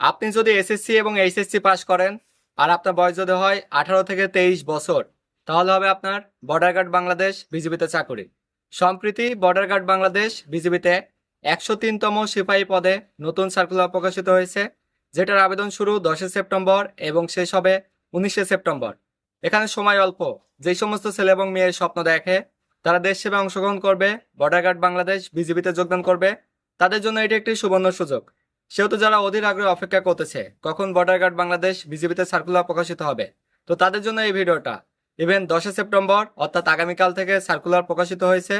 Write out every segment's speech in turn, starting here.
আপনি যদি এসএসসি এবং এইচএসসি পাশ করেন আর আপনার বয়স যদি হয় আঠারো থেকে তেইশ বছর, তাহলে হবে আপনার বর্ডার গার্ড বাংলাদেশ বিজিবিতে চাকরি। সম্প্রতি বর্ডার গার্ড বাংলাদেশ বিজিবিতে একশো তিনতম সিপাহী পদে নতুন সার্কুলার প্রকাশিত হয়েছে, যেটার আবেদন শুরু দশই সেপ্টেম্বর এবং শেষ হবে উনিশে সেপ্টেম্বর। এখানে সময় অল্প, যেই সমস্ত ছেলে এবং মেয়ের স্বপ্ন দেখে, তারা দেশ সেবায় অংশগ্রহণ করবে বর্ডার গার্ড বাংলাদেশ বিজিবিতে যোগদান করবে, তাদের জন্য এটি একটি সুবর্ণ সুযোগ। সেহেতু যারা অধীর আগ্রহে অপেক্ষা করতেছে, কখন বর্ডার গার্ড বাংলাদেশ বিজিবিতে সার্কুলার প্রকাশিত হবে? তো তাদের জন্য এই ভিডিওটা। ইভেন দশই সেপ্টেম্বর, অর্থাৎ আগামীকাল থেকে সার্কুলার প্রকাশিত হয়েছে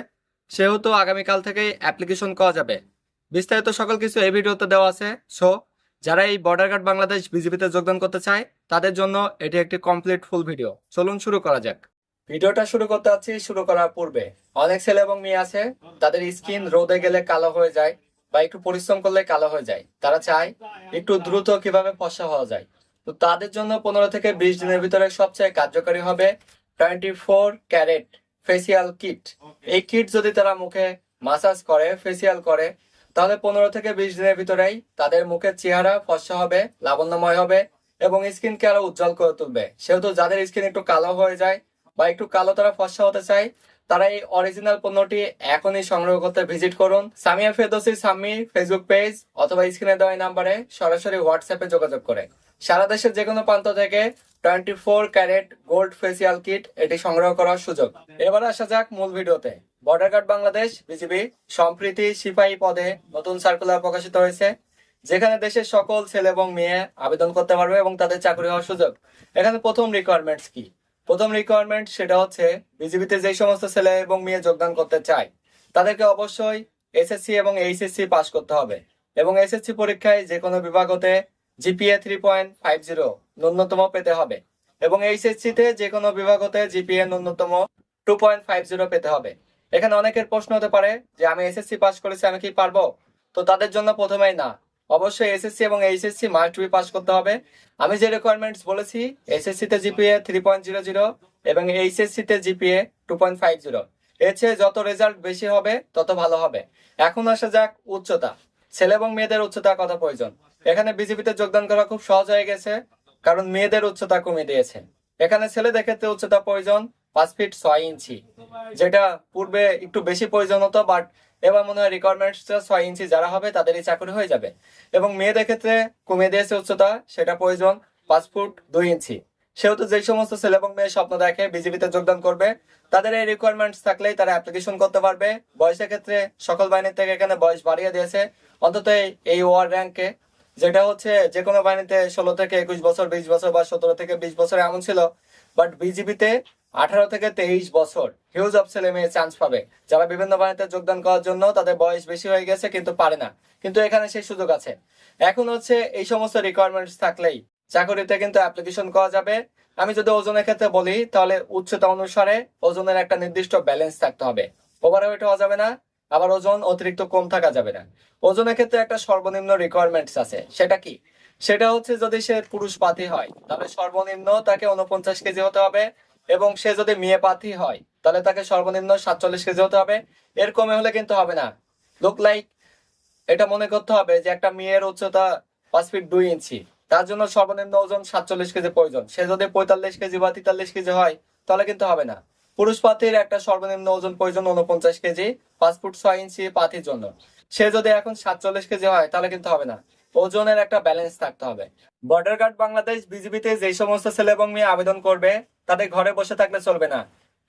সেহেতু আগামীকাল থেকেই অ্যাপ্লিকেশন করা যাবে। বিস্তারিত সকল কিছু এই ভিডিওতে দেওয়া আছে। সো যারা এই বর্ডার গার্ড বাংলাদেশ বিজিবিতে যোগদান করতে চায়, তাদের জন্য এটি একটি কমপ্লিট ফুল ভিডিও চলুন শুরু করা যাক। ভিডিওটা শুরু করতে যাচ্ছি, শুরু করার পূর্বে। অনেক ছেলে এবং মেয়ে আছে, তাদের স্কিন রোদে গেলে কালো হয়ে যায়। বা একটু পরিশ্রম করলে কালো হয়ে যায়। তারা চায় একটু দ্রুত কীভাবে ফসা হওয়া যায়। তো তাদের জন্য পনেরো থেকে বিশ দিনের ভিতরে সবচেয়ে কার্যকরী হবে twenty four carat facial kit. এই কিট যদি তারা মুখে মাসাজ করে, ফেসিয়াল করে, তাহলে পনেরো থেকে বিশ দিনের ভিতরেই তাদের মুখের চেহারা ফসা হবে, লাবণ্যময় হবে এবং স্কিনকে আরও উজ্জ্বল করে তুলবে। সেহেতু যাদের স্কিন একটু কালো হয়ে যায় বা একটু কালো তারা ফসা হতে চায় তারা এই অরিজিনাল পণ্যটি এখনই সংগ্রহ করতে ভিজিট করুন। সামিয়া ফেদোসি সামি ফেসবুক পেজ অথবা স্ক্রিনে দেওয়া নাম্বারে সরাসরি হোয়াটসঅ্যাপে যোগাযোগ করে। সারা দেশের যে কোনো প্রান্ত থেকে twenty four carat gold facial kit এটি সংগ্রহ করার সুযোগ। এবার আসা যাক মূল ভিডিওতে। বর্ডার গার্ড বাংলাদেশ বিজিবি সম্প্রীতি সিপাহী পদে নতুন সার্কুলার প্রকাশিত হয়েছে, যেখানে দেশের সকল ছেলে এবং মেয়ে আবেদন করতে পারবে এবং তাদের চাকরি হওয়ার সুযোগ। এখানে প্রথম রিকোয়ারমেন্টস কি? প্রথম রিকোয়ারমেন্ট সেটা হচ্ছে বিজিবিতে যে সমস্ত ছেলে এবং মেয়ে যোগদান করতে চায়, তাদেরকে অবশ্যই এসএসসি এবং এইচএসসি পাস করতে হবে। এবং এসএসসি পরীক্ষায় যে কোনো বিভাগ হতে GPA three point five zero ন্যূনতম পেতে হবে এবং এইচএসসি তে যে কোনো বিভাগ হতে জিপিএ ন্যূনতম টু পয়েন্ট ফাইভ জিরো পেতে হবে। এখানে অনেকের প্রশ্ন হতে পারে যে, আমি এসএসসি পাস করেছি, আমি কি পারব? তো তাদের জন্য প্রথমেই না। অবশ্যই এসএসসি এবং এইচএসসি মাস্ট বি পাস করতে হবে। আমি যে রিকোয়ারমেন্টস বলেছি এসএসসি তে GPA three point zero zero এবং এইচএসসি তে GPA two point five zero এর চেয়ে যত রেজাল্ট বেশি হবে, তত ভালো হবে। এখন আসা যাক উচ্চতা। ছেলে এবং মেয়েদের উচ্চতা কথা প্রয়োজন। এখানে বিজেপিতে যোগদান করা খুব সহজ হয়ে গেছে, কারণ মেয়েদের উচ্চতা কমিয়ে দিয়েছে। এখানে ছেলেদের ক্ষেত্রে উচ্চতা প্রয়োজন পাঁচ ফিট ছয় ইঞ্চি, যেটা পূর্বে একটু বেশি প্রয়োজন হতো বাট এবার মনে হয় রিকোয়ারমেন্টস ছয় ইঞ্চি যারা হবে তাদেরই চাকরি হয়ে যাবে। এবং মেয়েদের ক্ষেত্রে কমিয়ে দিয়েছে উচ্চতা, সেটা প্রয়োজন পাঁচ ফুট দুই ইঞ্চি। সেহেতু যে সমস্ত ছেলে এবং মেয়ে স্বপ্ন দেখে বিজেপিতে যোগদান করবে, তাদের এই রিকোয়ারমেন্টস থাকলেই তারা অ্যাপ্লিকেশন করতে পারবে। বয়সের ক্ষেত্রে সকল বাহিনীর থেকে এখানে বয়স বাড়িয়ে দিয়েছে। অন্তত এই- এই ওয়ার র্যাঙ্কে যেটা হচ্ছে যে কোনো বাহিনীতে ষোলো থেকে একুশ বছর, বিশ বছর বা সতেরো থেকে বিশ বছর এমন ছিল। বাট বিজিবিতে আঠারো থেকে তেইশ বছর হিউজ অফ ছেলে মেয়ে চান্স পাবে। যারা বিভিন্ন বাহিনীতে যোগদান করার জন্য তাদের বয়স বেশি হয়ে গেছে, কিন্তু পারে না। কিন্তু এখানে সেই সুযোগ আছে। এখন হচ্ছে এই সমস্ত রিকোয়ারমেন্টস থাকলেই চাকরিতে কিন্তু অ্যাপ্লিকেশন করা যাবে। আমি যদি ওজনের ক্ষেত্রে বলি, তাহলে উচ্চতা অনুসারে ওজনের একটা নির্দিষ্ট ব্যালেন্স থাকতে হবে। ওভার ওয়েট হওয়া যাবে না, আবার ওজন অতিরিক্ত কম থাকা যাবে না। ওজনের ক্ষেত্রে একটা সর্বনিম্ন রিকোয়ারমেন্টস আছে। সেটা কি? সেটা হচ্ছে যদি সে পুরুষ পাতি হয়, তাহলে সর্বনিম্ন তাকে উনপঞ্চাশ কেজি হতে হবে। এবং সে যদি মেয়ে পাতি হয়, তাহলে তাকে সর্বনিম্ন সাতচল্লিশ কেজি হতে হবে। এর কমে হলে কিন্তু হবে না। লুক লাইক এটা মনে করতে হবে যে একটা মেয়ের উচ্চতা পাঁচ ফিট দুই ইঞ্চি। তার জন্য সর্বনিম্ন ওজন সাতচল্লিশ কেজি প্রয়োজন। সে যদি পঁয়তাল্লিশ কেজি বা তেতাল্লিশ কেজি হয়, তাহলে কিন্তু হবে না। পুরুষ পাতির একটা সর্বনিম্ন ওজন প্রয়োজন উনপঞ্চাশ কেজি, পাঁচ ফুট ছয় ইঞ্চি পাতির জন্য। সে যদি এখন সাতচল্লিশ কেজি হয়, তাহলে কিন্তু হবে না। ওজনের একটা ব্যালেন্স থাকতে হবে। বর্ডার গার্ড বাংলাদেশ বিজিবিতে যে সমস্ত ছেলে এবং মেয়ে আবেদন করবে, তাদের ঘরে বসে থাকলে চলবে না।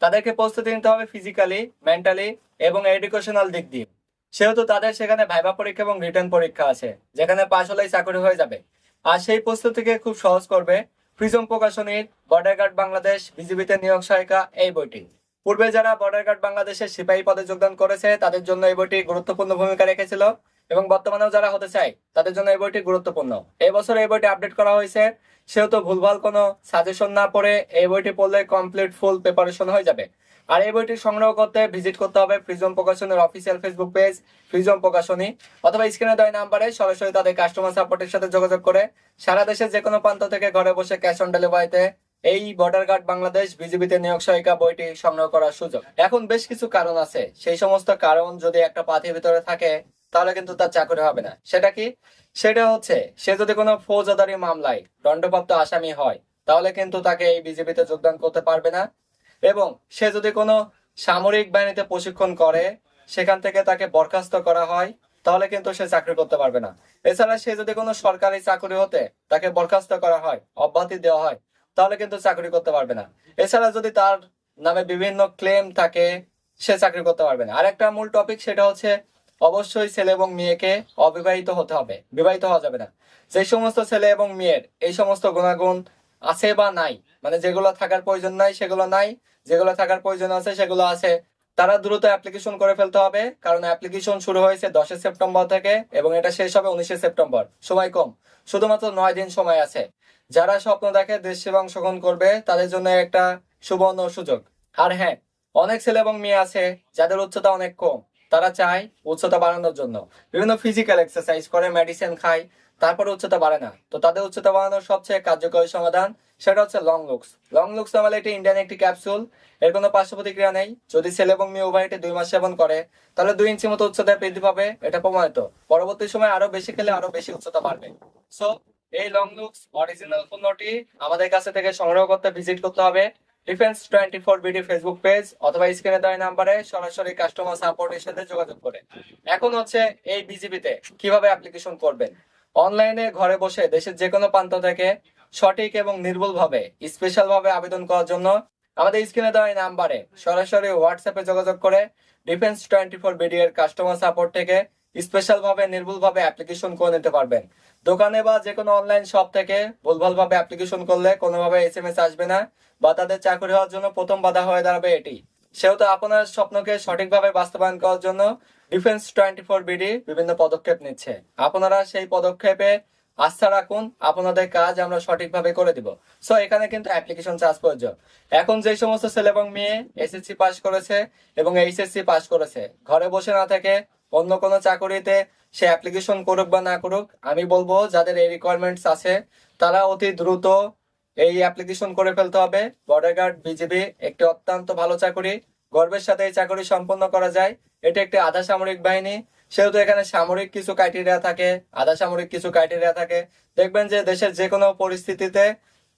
তাদেরকে প্রস্তুতি নিতে হবে ফিজিক্যালি মেন্টালি এবং এডুকেশনাল দিক দিয়ে। সেহেতু তাদের সেখানে ভাইবা পরীক্ষা এবং রিটার্ন পরীক্ষা আছে, যেখানে পাশ হলেই চাকরি হয়ে যাবে। আর সেই প্রস্তুতিকে খুব সহজ করবে প্রিজম প্রকাশনীর বর্ডার গার্ড বাংলাদেশ বিজিবিতে নিয়োগ সহায়িকা এই বইটি। পূর্বে যারা বর্ডার গার্ড বাংলাদেশের সিপাহী পদে যোগদান করেছে, তাদের জন্য এই বইটি গুরুত্বপূর্ণ ভূমিকা রেখেছিল। এবং বর্তমানেও যারা হতে চায়, তাদের জন্য এই বইটি গুরুত্বপূর্ণ। এই বছর এই বইটি আপডেট করা হয়েছে। সেহেতু ভুলভাল কোনো সাজেশন না পড়ে এই বইটি পড়লে কমপ্লিট ফুল প্রিপারেশন হয়ে যাবে। আর এই বইটি সংগ্রহ করতে ভিজিট করতে হবে Prism প্রকাশনের official Facebook page Prism Prakashani অথবা স্ক্রিনে দেওয়া নাম্বারে সরাসরি তাদের কাস্টমার সাপোর্টের সাথে যোগাযোগ করে সারা দেশের যে কোনো প্রান্ত থেকে ঘরে বসে ক্যাশ অন ডেলিভারিতে এই বর্ডার গার্ড বাংলাদেশ বিজিবিতে নিয়োগ সহায়িকা বইটি সংগ্রহ করার সুযোগ। এখন বেশ কিছু কারণ আছে। সেই সমস্ত কারণ যদি একটা পাথির ভিতরে থাকে, তাহলে কিন্তু তার চাকরি হবে না। সেটা কি? সেটা হচ্ছে, সে যদি কোনো ফৌজদারি মামলায় দণ্ডপ্রাপ্ত আসামি হয়, তাহলে কিন্তু তাকে এই বিজেপিতে যোগদান করতে পারবে না। এবং সে যদি কোনো সামরিক বাহিনীতে প্রশিক্ষণ করে, সেখান থেকে তাকে বরখাস্ত করা হয়, তাহলে কিন্তু সে চাকরি করতে পারবে না। এছাড়া সে যদি কোনো সরকারি চাকরি হতে তাকে বরখাস্ত করা হয়, অব্যাহতি দেওয়া হয় তাহলে কিন্তু চাকরি করতে পারবে না। এছাড়া যদি তার নামে বিভিন্ন ক্লেম থাকে, সে চাকরি করতে পারবে না। আর একটা মূল টপিক সেটা হচ্ছে, অবশ্যই ছেলে এবং মেয়েকে অবিবাহিত হতে হবে, বিবাহিত হওয়া যাবে না। যে সমস্ত ছেলে এবং মেয়ের এই সমস্ত গুণাগুণ আছে বা নাই মানে যেগুলো থাকার প্রয়োজন নাই, সেগুলো নাই, যেগুলো থাকার প্রয়োজন আছে, সেগুলো আছে, তারা দ্রুত অ্যাপ্লিকেশন করে ফেলতে হবে। কারণ অ্যাপ্লিকেশন শুরু হয়েছে দশই সেপ্টেম্বর থেকে এবং এটা শেষ হবে উনিশে সেপ্টেম্বর। সময় কম, শুধুমাত্র নয় দিন সময় আছে। যারা স্বপ্ন দেখে দেশ সেবা অংশগ্রহণ করবে, তাদের জন্য একটা সুবর্ণ সুযোগ। আর হ্যাঁ অনেক ছেলে এবং মেয়ে আছে যাদের উচ্চতা অনেক কম। তারা চায় উচ্চতা বাড়ানোর জন্য। বিভিন্ন ফিজিক্যাল এক্সারসাইজ করে মেডিসিন খায়, তারপরে উচ্চতা বাড়ে না। তো তাদের উচ্চতা বাড়ানোর সবচেয়ে কার্যকরী সমাধান সেটা হচ্ছে লং লুকস লং লুকস নামে এটি ইন্ডিয়ান একটি ক্যাপসুল এর কোনো পার্শ্ব প্রতিক্রিয়া নেই। যদি ছেলে এবং মেয়ে উভয়টি দুই মাস সেবন করে, তাহলে দুই ইঞ্চি মতো উচ্চতা বৃদ্ধি পাবে, এটা প্রমাণিত। পরবর্তী সময় আরও বেশি খেলে আরও বেশি উচ্চতা বাড়বে। সো এই লং লুকস অরিজিনাল পণ্যটি আমাদের কাছে থেকে সংগ্রহ করতে ভিজিট করতে হবে। Defence twenty four BD Facebook page অথবা স্ক্রিনে দেওয়া নাম্বারে সরাসরি কাস্টমার সাপোর্টের সাথে যোগাযোগ করে। এখন হচ্ছে এই বিজিবিতে কীভাবে অ্যাপ্লিকেশন করবেন? অনলাইনে ঘরে বসে দেশের যে কোনো প্রান্ত থেকে সঠিক এবং নির্ভুল ভাবে স্পেশাল ভাবে আবেদন করার জন্য আমাদের স্ক্রিনে দেওয়া নাম্বারে সরাসরি হোয়াটসঅ্যাপে যোগাযোগ করে ডিফেন্স টোয়েন্টি ফোর বিডি এর কাস্টমার সাপোর্ট থেকে স্পেশাল ভাবে নির্ভুল ভাবে অ্যাপ্লিকেশন করে নিতে পারবেন। দোকানে বা যে কোনো অনলাইন শপ থেকে ভুলভাল ভাবে অ্যাপ্লিকেশন করলে কোনোভাবে এস এম এস আসবে না বা তাদের চাকরি হওয়ার জন্য প্রথম বাধা হয়ে দাঁড়াবে এটি। সেহেতু আপনার স্বপ্নকে সঠিকভাবে বাস্তবায়ন করার জন্য ডিফেন্স টোয়েন্টি ফোর বিডি বিভিন্ন পদক্ষেপ নিচ্ছে। আপনারা সেই পদক্ষেপে আস্থা রাখুন, আপনাদের কাজ আমরা সঠিকভাবে করে দিব। সো এখানে কিন্তু অ্যাপ্লিকেশন চার্জ প্রযোজ্য এখন যে সমস্ত ছেলে এবং মেয়ে এসএসসি পাস করেছে এবং এইচএসসি পাস করেছে, ঘরে বসে না থেকে অন্য কোনো চাকরিতে সে অ্যাপ্লিকেশন করুক বা না করুক, আমি বলব যাদের এই রিকোয়ারমেন্টস আছে, তারা অতি দ্রুত এই অ্যাপ্লিকেশন করে ফেলতে হবে। বর্ডার গার্ড বিজিবি একটি অত্যন্ত ভালো চাকরি। গর্বের সাথে এই চাকরি সম্পন্ন করা যায়। এটা একটি আধা সামরিক বাহিনী। সেহেতু এখানে সামরিক কিছু ক্রাইটেরিয়া থাকে, আধা সামরিক কিছু ক্রাইটেরিয়া থাকে। দেখবেন যে দেশের যে কোনো পরিস্থিতিতে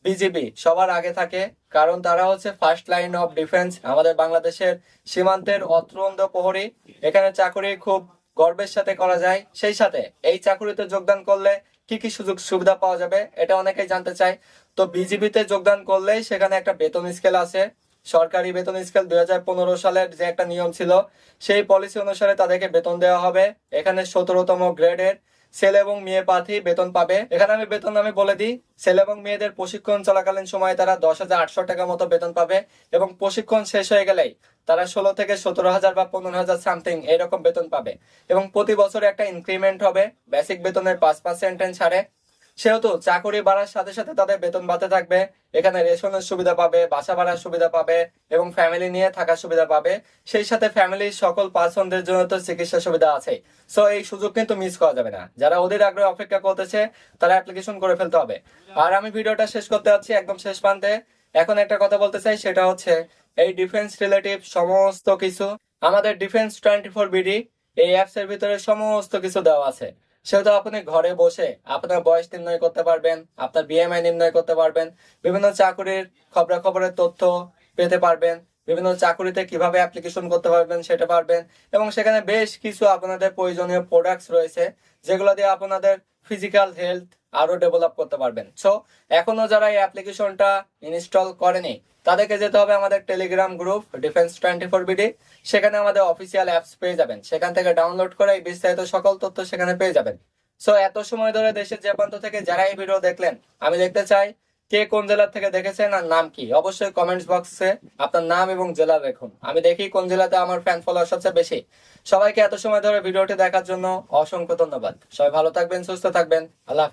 বিজিবি সবার আগে থাকে, কারণ তারা হচ্ছে ফার্স্ট লাইন অফ ডিফেন্স আমাদের বাংলাদেশের সীমান্তের অত্রন্দ প্রহরী। এখানে চাকরি খুব গর্বের সাথে করা যায়। সেই সাথে এই চাকরিতে যোগদান করলে কি কি সুযোগ সুবিধা পাওয়া যাবে, এটা অনেকেই জানতে চায়। তো বিজিবিতে যোগদান করলেই সেখানে একটা বেতন স্কেল আছে। সরকারি বেতন স্কেল দুই হাজার পনেরো সালের যে একটা নিয়ম ছিল, সেই পলিসি অনুসারে তাদেরকে বেতন দেওয়া হবে। এখানে সতেরোতম গ্রেডের ছেলে এবং মেয়ে প্রার্থী বেতন পাবে। এখানে আমি বেতন আমি বলে দিই, ছেলে এবং মেয়েদের প্রশিক্ষণ চলাকালীন সময় তারা দশ হাজার আটশো টাকা মতো বেতন পাবে এবং প্রশিক্ষণ শেষ হয়ে গেলেই তারা ষোলো থেকে সতেরো হাজার বা পনেরো হাজার সামথিং এরকম বেতন পাবে। এবং প্রতি বছর একটা ইনক্রিমেন্ট হবে বেসিক বেতনের পাঁচ পার্সেন্ট ছাড়ে। সেহেতু চাকরি বাড়ার সাথে সাথে তাদের বেতন বাড়তে থাকবে, এখানে রেশনের সুবিধা পাবে, বাসা ভাড়ার সুবিধা পাবে এবং ফ্যামিলি নিয়ে থাকার সুবিধা পাবে। সেই সাথে ফ্যামিলির সকল পার্সনদের জন্য তো চিকিৎসা সুবিধা আছে সো এই সুযোগ কিন্তু মিস করা যাবে না। যারা ওদের আগ্রহে অপেক্ষা করতেছে, তারা অ্যাপ্লিকেশন করে ফেলতে হবে। আর আমি ভিডিওটা শেষ করতে যাচ্ছি একদম শেষ প্রান্তে। এখন একটা কথা বলতে চাই, সেটা হচ্ছে এই ডিফেন্স রিলেটিভ সমস্ত কিছু, আমাদের ডিফেন্স টোয়েন্টি ফোর বিডি এই অ্যাপস এর ভিতরে সমস্ত কিছু দেওয়া আছে। সেহেতু আপনি ঘরে বসে আপনার বয়স নির্ণয় করতে পারবেন, আপনার বিএমআই নির্ণয় করতে পারবেন, বিভিন্ন চাকরির খবরাখবরের তথ্য পেতে পারবেন, বিভিন্ন চাকরিতে কীভাবে অ্যাপ্লিকেশন করতে পারবেন সেটা পারবেন এবং সেখানে বেশ কিছু আপনাদের প্রয়োজনীয় প্রোডাক্টস রয়েছে, যেগুলো দিয়ে আপনাদের ফিজিক্যাল হেলথ আরও ডেভেলপ করতে পারবেন। সো এখনও যারা এই অ্যাপ্লিকেশনটা ইনস্টল করেনি, তাদেরকে যেতে হবে আমাদের Telegram group Defence twenty four BD সেখানে আমাদের অফিসিয়াল অ্যাপস পেয়ে যাবেন। সেখান থেকে ডাউনলোড করে বিস্তারিত সকল তথ্য সেখানে পেয়ে যাবেন। সো এত সময় ধরে দেশের যে প্রান্ত থেকে যারা এই ভিডিও দেখলেন, আমি দেখতে চাই কে কোন জেলা থেকে দেখেছেন আর নাম কি? অবশ্যই কমেন্টস বক্সে আপনার নাম এবং জেলা দেখুন আমি দেখি কোন জেলাতে আমার ফ্যান ফলোয়ার সবচেয়ে বেশি। সবাইকে এত সময় ধরে ভিডিওটি দেখার জন্য অসংখ্য ধন্যবাদ। সবাই ভালো থাকবেন, সুস্থ থাকবেন। আল্লাহ হাফিজ।